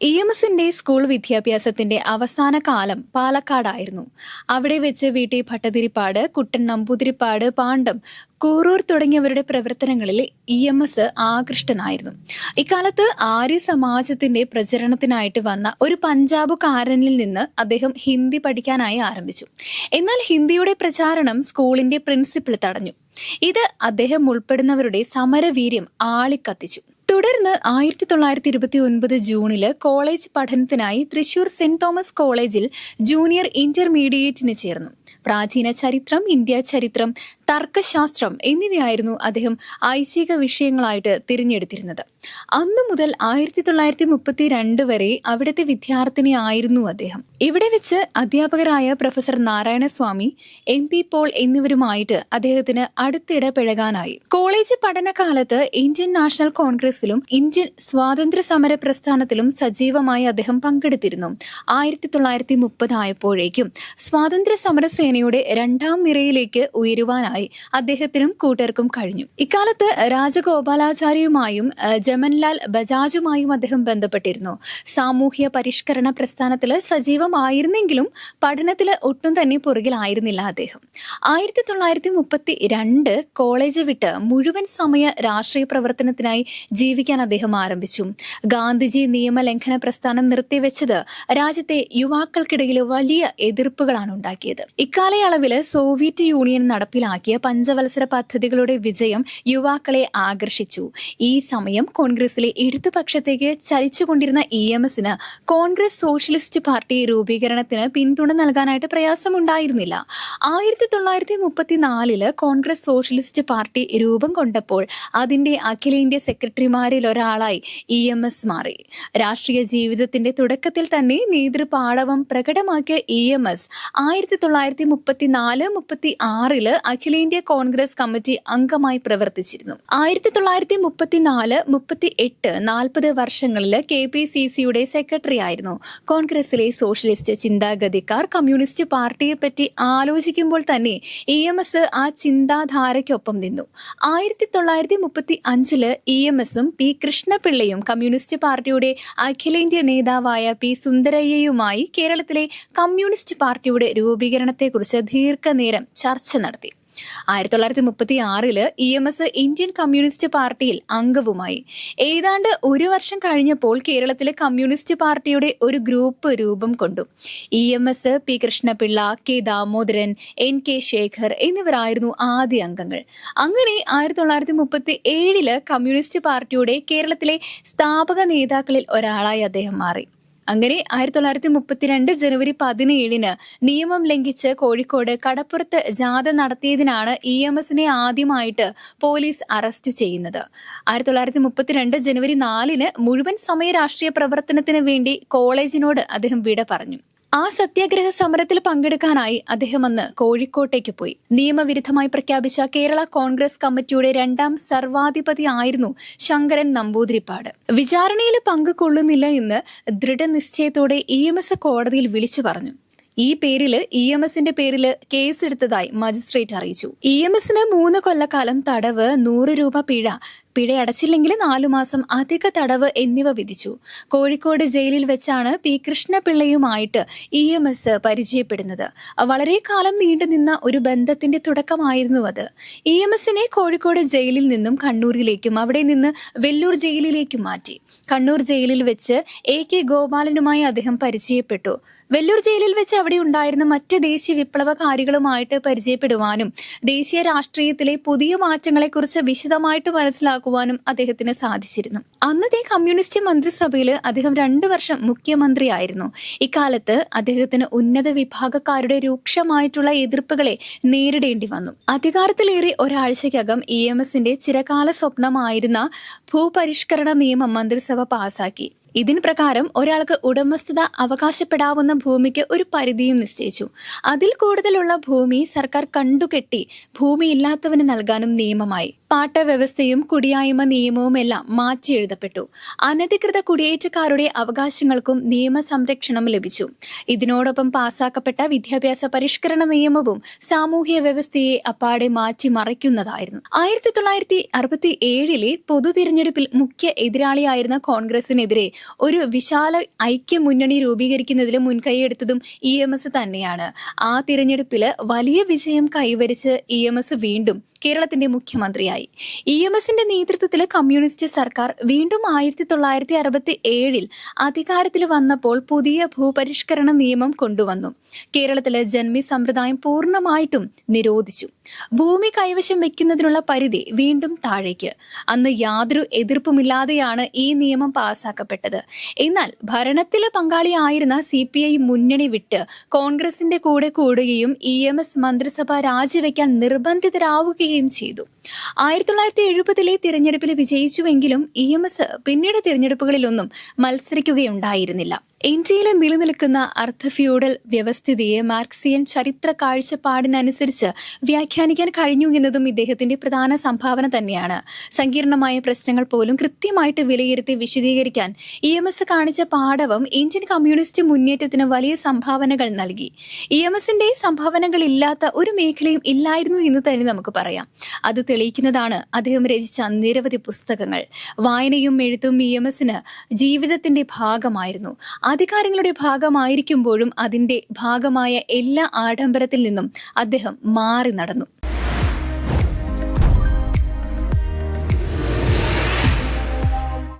E M എസിന്റെ school വിദ്യാഭ്യാസത്തിന്റെ അവസാന കാലം പാലക്കാടായിരുന്നു. അവിടെ വെച്ച് വീട്ടി ഭട്ടതിരിപ്പാട് കുട്ടൻ നമ്പൂതിരിപ്പാട് പാണ്ഡം കൂറൂർ തുടങ്ങിയവരുടെ പ്രവർത്തനങ്ങളിൽ ഇ എം എസ് ആകൃഷ്ടനായിരുന്നു. ഇക്കാലത്ത് ആര്യ സമാജത്തിന്റെ പ്രചരണത്തിനായിട്ട് വന്ന ഒരു പഞ്ചാബുകാരനിൽ നിന്ന് അദ്ദേഹം ഹിന്ദി പഠിക്കാനായി ആരംഭിച്ചു. എന്നാൽ ഹിന്ദിയുടെ പ്രചാരണം സ്കൂളിന്റെ പ്രിൻസിപ്പിൾ തടഞ്ഞു. ഇത് അദ്ദേഹം ഉൾപ്പെടുന്നവരുടെ സമരവീര്യം ആളിക്കത്തിച്ചു. തുടർന്ന് ആയിരത്തി തൊള്ളായിരത്തി ഇരുപത്തി ഒൻപത് ജൂണിൽ കോളേജ് പഠനത്തിനായി തൃശൂർ സെന്റ് തോമസ് കോളേജിൽ ജൂനിയർ ഇന്റർമീഡിയറ്റിന് ചേർന്നു. പ്രാചീന ചരിത്രം ഇന്ത്യ ചരിത്രം തർക്കശാസ്ത്രം എന്നിവയായിരുന്നു അദ്ദേഹം ഐച്ഛിക വിഷയങ്ങളായിട്ട് തിരഞ്ഞെടുത്തിരുന്നത്. അന്നു മുതൽ ആയിരത്തി തൊള്ളായിരത്തി മുപ്പത്തി രണ്ട് വരെ അവിടുത്തെ വിദ്യാർത്ഥിനി ആയിരുന്നു അദ്ദേഹം. ഇവിടെ വെച്ച് അധ്യാപകരായ professor Narayanaswamy M P Paul എന്നിവരുമായിട്ട് അദ്ദേഹത്തിന് അടുത്തിടെ പിഴകാനായി. കോളേജ് പഠനകാലത്ത് ഇന്ത്യൻ നാഷണൽ കോൺഗ്രസിലും ഇന്ത്യൻ സ്വാതന്ത്ര്യ സമര പ്രസ്ഥാനത്തിലും സജീവമായി അദ്ദേഹം പങ്കെടുത്തിരുന്നു. ആയിരത്തി തൊള്ളായിരത്തി മുപ്പതായപ്പോഴേക്കും സ്വാതന്ത്ര്യ സമരസേനയുടെ രണ്ടാം നിരയിലേക്ക് ഉയരുവാനായി അദ്ദേഹത്തിനും കൂട്ടർക്കും കഴിഞ്ഞു. ഇക്കാലത്ത് രാജഗോപാലാചാര്യയുമായും ജമൻലാൽ ബജാജുമായും അദ്ദേഹം ബന്ധപ്പെട്ടിരുന്നു. സാമൂഹ്യ പരിഷ്കരണ പ്രസ്ഥാനത്തിൽ സജീവമായിരുന്നെങ്കിലും പഠനത്തിൽ ഒട്ടും തന്നെ പുറകിലായിരുന്നില്ല അദ്ദേഹം. ആയിരത്തി തൊള്ളായിരത്തി മുപ്പത്തി രണ്ട് കോളേജ് വിട്ട് മുഴുവൻ സമയ രാഷ്ട്രീയ പ്രവർത്തനത്തിനായി ജീവിക്കാൻ അദ്ദേഹം ആരംഭിച്ചു. ഗാന്ധിജി നിയമലംഘന പ്രസ്ഥാനം നിർത്തിവെച്ചത് രാജ്യത്തെ യുവാക്കൾക്കിടയിൽ വലിയ എതിർപ്പുകളാണ് ഉണ്ടാക്കിയത്. ഇക്കാലയളവിൽ സോവിയറ്റ് യൂണിയൻ നടപ്പിലാക്കിയ പഞ്ചവത്സര പദ്ധതികളുടെ വിജയം യുവാക്കളെ ആകർഷിച്ചു. ഈ സമയം കോൺഗ്രസിലെ ഇടതുപക്ഷത്തേക്ക് ചലിച്ചുകൊണ്ടിരുന്ന ഇ എം എസിന് കോൺഗ്രസ് സോഷ്യലിസ്റ്റ് പാർട്ടി രൂപീകരണത്തിന് പിന്തുണ നൽകാനായിട്ട് പ്രയാസമുണ്ടായിരുന്നില്ല. ആയിരത്തി തൊള്ളായിരത്തി മുപ്പത്തിനാലിൽ കോൺഗ്രസ് സോഷ്യലിസ്റ്റ് പാർട്ടി രൂപം കൊണ്ടപ്പോൾ അതിന്റെ അഖിലേന്ത്യാ സെക്രട്ടറിമാരിൽ ഒരാളായി ഇ എം എസ് മാറി. രാഷ്ട്രീയ ജീവിതത്തിന്റെ തുടക്കത്തിൽ തന്നെ നേതൃപാടവം പ്രകടമാക്കിയ ഇ എം എസ് ആയിരത്തി തൊള്ളായിരത്തി മുപ്പത്തിനാല് മുപ്പത്തി ആറിൽ അഖിലേന്ത്യാ കോൺഗ്രസ് കമ്മിറ്റി അംഗമായി പ്രവർത്തിച്ചിരുന്നു. ആയിരത്തി തൊള്ളായിരത്തി മുപ്പത്തിനാല് മുപ്പത്തി എട്ട് നാൽപ്പത് വർഷങ്ങളിൽ കെ പി സി സിയുടെ സെക്രട്ടറി ആയിരുന്നു കോൺഗ്രസിലെ സോഷ്യലിസ്റ്റ് ചിന്താഗതിക്കാർ കമ്മ്യൂണിസ്റ്റ് പാർട്ടിയെ പറ്റി ആലോചിക്കുമ്പോൾ തന്നെ ഇ എം എസ് ആ ചിന്താധാരയ്ക്കൊപ്പം നിന്നു. ആയിരത്തി തൊള്ളായിരത്തി മുപ്പത്തി അഞ്ചിൽ ഇ എം എസും പി കൃഷ്ണപിള്ളയും കമ്മ്യൂണിസ്റ്റ് പാർട്ടിയുടെ അഖിലേന്ത്യാ നേതാവായ പി സുന്ദരയ്യയുമായി കേരളത്തിലെ കമ്മ്യൂണിസ്റ്റ് പാർട്ടിയുടെ രൂപീകരണത്തെക്കുറിച്ച് ദീർഘനേരം ചർച്ച നടത്തി. ആയിരത്തി തൊള്ളായിരത്തി മുപ്പത്തി ആറിൽ E M S Indian communist പാർട്ടിയിൽ അംഗവുമായി. ഏതാണ്ട് ഒരു വർഷം കഴിഞ്ഞപ്പോൾ കേരളത്തിലെ കമ്മ്യൂണിസ്റ്റ് പാർട്ടിയുടെ ഒരു ഗ്രൂപ്പ് രൂപം കൊണ്ടു. E M S P Krishnapillai K Damodaran N K Sekhar എന്നിവരായിരുന്നു ആദ്യ അംഗങ്ങൾ. അങ്ങനെ ആയിരത്തി തൊള്ളായിരത്തി മുപ്പത്തി ഏഴിൽ കമ്മ്യൂണിസ്റ്റ് പാർട്ടിയുടെ കേരളത്തിലെ സ്ഥാപക നേതാക്കളിൽ ഒരാളായി അദ്ദേഹം മാറി. അങ്ങനെ ആയിരത്തി തൊള്ളായിരത്തി മുപ്പത്തിരണ്ട് ജനുവരി പതിനേഴിന് നിയമം ലംഘിച്ച് കോഴിക്കോട് കടപ്പുറത്ത് ജാഥ നടത്തിയതിനാണ് ഇ എം എസിനെ ആദ്യമായിട്ട് പോലീസ് അറസ്റ്റ് ചെയ്യുന്നത്. ആയിരത്തി തൊള്ളായിരത്തി മുപ്പത്തിരണ്ട് ജനുവരി നാലിന് മുഴുവൻ സമയ രാഷ്ട്രീയ പ്രവർത്തനത്തിന് വേണ്ടി കോളേജിനോട് അദ്ദേഹം വിട പറഞ്ഞു. ആ സത്യാഗ്രഹ സമരത്തിൽ പങ്കെടുക്കാനായി അദ്ദേഹം അന്ന് കോഴിക്കോട്ടേക്ക് പോയി. നിയമവിരുദ്ധമായി പ്രഖ്യാപിച്ച കേരള കോൺഗ്രസ് കമ്മിറ്റിയുടെ രണ്ടാം സർവാധിപതി ആയിരുന്നു ശങ്കരൻ നമ്പൂതിരിപ്പാട്. വിചാരണയിൽ പങ്കുകൊള്ളുന്നില്ല എന്ന് ദൃഢനിശ്ചയത്തോടെ ഇ എം എസ് കോടതിയിൽ വിളിച്ചു പറഞ്ഞു. ഈ പേരിൽ ഇ എം എസിന്റെ പേരിൽ കേസെടുത്തതായി മജിസ്ട്രേറ്റ് അറിയിച്ചു. ഇ എം എസിന് മൂന്ന് കൊല്ലക്കാലം തടവ് നൂറ് രൂപ പിഴ പിഴ അടച്ചില്ലെങ്കിൽ നാലു മാസം അധിക തടവ് എന്നിവ വിധിച്ചു. കോഴിക്കോട് ജയിലിൽ വെച്ചാണ് പി കൃഷ്ണപിള്ളയുമായിട്ട് ഇ എം എസ് പരിചയപ്പെടുന്നത്. വളരെ കാലം നീണ്ടുനിന്ന ഒരു ബന്ധത്തിന്റെ തുടക്കമായിരുന്നു അത്. ഇ എം എസിനെ കോഴിക്കോട് ജയിലിൽ നിന്നും കണ്ണൂരിലേക്കും അവിടെ നിന്ന് വെല്ലൂർ ജയിലിലേക്കും മാറ്റി. കണ്ണൂർ ജയിലിൽ വെച്ച് എ കെ ഗോപാലനുമായി അദ്ദേഹം പരിചയപ്പെട്ടു. വെല്ലൂർ ജയിലിൽ വെച്ച് അവിടെ ഉണ്ടായിരുന്ന മറ്റ് ദേശീയ വിപ്ലവകാരികളുമായിട്ട് പരിചയപ്പെടുവാനും ദേശീയ രാഷ്ട്രീയത്തിലെ പുതിയ മാറ്റങ്ങളെക്കുറിച്ച് വിശദമായിട്ട് മനസ്സിലാക്കുവാനും അദ്ദേഹത്തിന് സാധിച്ചിരുന്നു. അന്നത്തെ കമ്മ്യൂണിസ്റ്റ് മന്ത്രിസഭയിൽ അദ്ദേഹം രണ്ടു വർഷം മുഖ്യമന്ത്രിയായിരുന്നു. ഇക്കാലത്ത് അദ്ദേഹത്തിന് ഉന്നത വിഭാഗക്കാരുടെ രൂക്ഷമായിട്ടുള്ള എതിർപ്പുകളെ നേരിടേണ്ടി വന്നു. അധികാരത്തിലേറി ഒരാഴ്ചയ്ക്കകം ഇ എം എസിന്റെ ചിരകാല സ്വപ്നമായിരുന്ന ഭൂപരിഷ്കരണ നിയമം മന്ത്രിസഭ പാസാക്കി. ഇതിന് പ്രകാരം ഒരാൾക്ക് ഉടമസ്ഥത അവകാശപ്പെടാവുന്ന ഭൂമിക്ക് ഒരു പരിധിയും നിശ്ചയിച്ചു. അതിൽ കൂടുതലുള്ള ഭൂമി സർക്കാർ കണ്ടുകെട്ടി ഭൂമി ഇല്ലാത്തവന് നൽകാനും നിയമമായി. പാട്ടവ്യവസ്ഥയും കുടിയായ്മ നിയമവും എല്ലാം മാറ്റി എഴുതപ്പെട്ടു. അനധികൃത കുടിയേറ്റക്കാരുടെ അവകാശങ്ങൾക്കും നിയമ സംരക്ഷണം ലഭിച്ചു. ഇതിനോടൊപ്പം പാസാക്കപ്പെട്ട വിദ്യാഭ്യാസ പരിഷ്കരണ നിയമവും സാമൂഹ്യ വ്യവസ്ഥയെ അപ്പാടെ മാറ്റി മറയ്ക്കുന്നതായിരുന്നു ആയിരത്തി തൊള്ളായിരത്തി അറുപത്തി ഏഴിലെ പൊതു തിരഞ്ഞെടുപ്പിൽ മുഖ്യ എതിരാളിയായിരുന്ന കോൺഗ്രസിനെതിരെ ഒരു വിശാല ഐക്യ മുന്നണി രൂപീകരിക്കുന്നതിൽ മുൻകൈയെടുത്തതും ഇ എം എസ് തന്നെയാണ്. ആ തിരഞ്ഞെടുപ്പിൽ വലിയ വിജയം കൈവരിച്ച് ഇ എം എസ് വീണ്ടും കേരളത്തിന്റെ മുഖ്യമന്ത്രിയായി. ഇ എം എസിന്റെ നേതൃത്വത്തിൽ കമ്മ്യൂണിസ്റ്റ് സർക്കാർ വീണ്ടും ആയിരത്തി തൊള്ളായിരത്തി അറുപത്തി ഏഴിൽ അധികാരത്തിൽ വന്നപ്പോൾ പുതിയ ഭൂപരിഷ്കരണ നിയമം കൊണ്ടുവന്നു. കേരളത്തിലെ ജന്മി സമ്പ്രദായം പൂർണമായിട്ടും നിരോധിച്ചു. ഭൂമി കൈവശം വെക്കുന്നതിനുള്ള പരിധി വീണ്ടും താഴേക്ക്. അന്ന് യാതൊരു എതിർപ്പുമില്ലാതെയാണ് ഈ നിയമം പാസാക്കപ്പെട്ടത്. എന്നാൽ ഭരണത്തിലെ പങ്കാളിയായിരുന്ന സി പി ഐ മുന്നണി വിട്ട് കോൺഗ്രസിന്റെ കൂടെ കൂടുകയും ഇ എം എസ് മന്ത്രിസഭ രാജിവെക്കാൻ നിർബന്ധിതരാവുകയും ചെയ്തു. ആയിരത്തി തൊള്ളായിരത്തി എഴുപതിലെ തിരഞ്ഞെടുപ്പിൽ വിജയിച്ചുവെങ്കിലും ഇ എം എസ് പിന്നീട് തിരഞ്ഞെടുപ്പുകളിലൊന്നും മത്സരിക്കുകയുണ്ടായിരുന്നില്ല. ഇന്ത്യയിൽ നിലനിൽക്കുന്ന അർദ്ധ ഫ്യൂഡൽ വ്യവസ്ഥിതിയെ മാർക്സിയൻ ചരിത്ര കാഴ്ചപ്പാടിനനുസരിച്ച് വ്യാഖ്യാനിക്കാൻ കഴിഞ്ഞു എന്നതും ഇദ്ദേഹത്തിന്റെ പ്രധാന സംഭാവന തന്നെയാണ്. സങ്കീർണമായ പ്രശ്നങ്ങൾ പോലും കൃത്യമായിട്ട് വിലയിരുത്തി വിശദീകരിക്കാൻ ഇ എം എസ് കാണിച്ച പാഠവും ഇന്ത്യൻ കമ്മ്യൂണിസ്റ്റ് മുന്നേറ്റത്തിന് വലിയ സംഭാവനകൾ നൽകി. ഇ എം എസിന്റെ സംഭാവനകളില്ലാത്ത ഒരു മേഖലയും ഇല്ലായിരുന്നു എന്ന് തന്നെ നമുക്ക് പറയാം. അത് തെളിയിക്കുന്നതാണ് അദ്ദേഹം രചിച്ച നിരവധി പുസ്തകങ്ങൾ. വായനയും എഴുത്തും ഇ എം എസിന് ജീവിതത്തിന്റെ ഭാഗമായിരുന്നു. അധികാരങ്ങളുടെ ഭാഗമായിരിക്കുമ്പോഴും അതിന്റെ ഭാഗമായ എല്ലാ ആഡംബരത്തിൽ നിന്നും അദ്ദേഹം മാറി നടന്നു.